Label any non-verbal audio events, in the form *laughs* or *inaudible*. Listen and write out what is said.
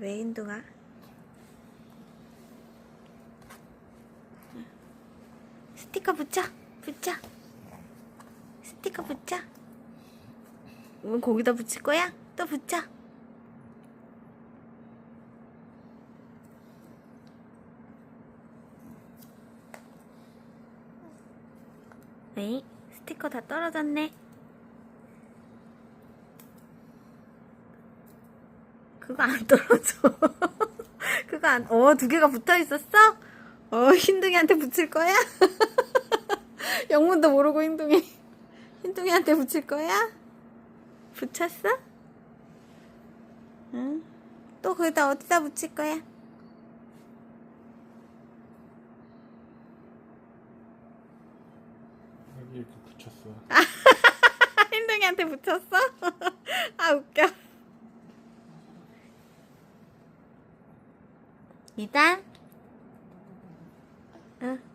왜 인둥아? 스티커 붙여, 붙여. 스티커 붙여. 뭐 거기다 붙일 거야? 또 붙여. 에이, 스티커 다 떨어졌네. 그거 안 떨어져. *laughs* 그거 안, 어, 두 개가 붙어 있었어? 어, 흰둥이한테 붙일 거야? *laughs* 영문도 모르고 흰둥이. 흰둥이한테 붙일 거야? 붙였어? 응. 또 거기다 어디다 붙일 거야? 여기 이렇게 붙였어. *laughs* 흰둥이한테 붙였어? 아, 웃겨. 이단? 응.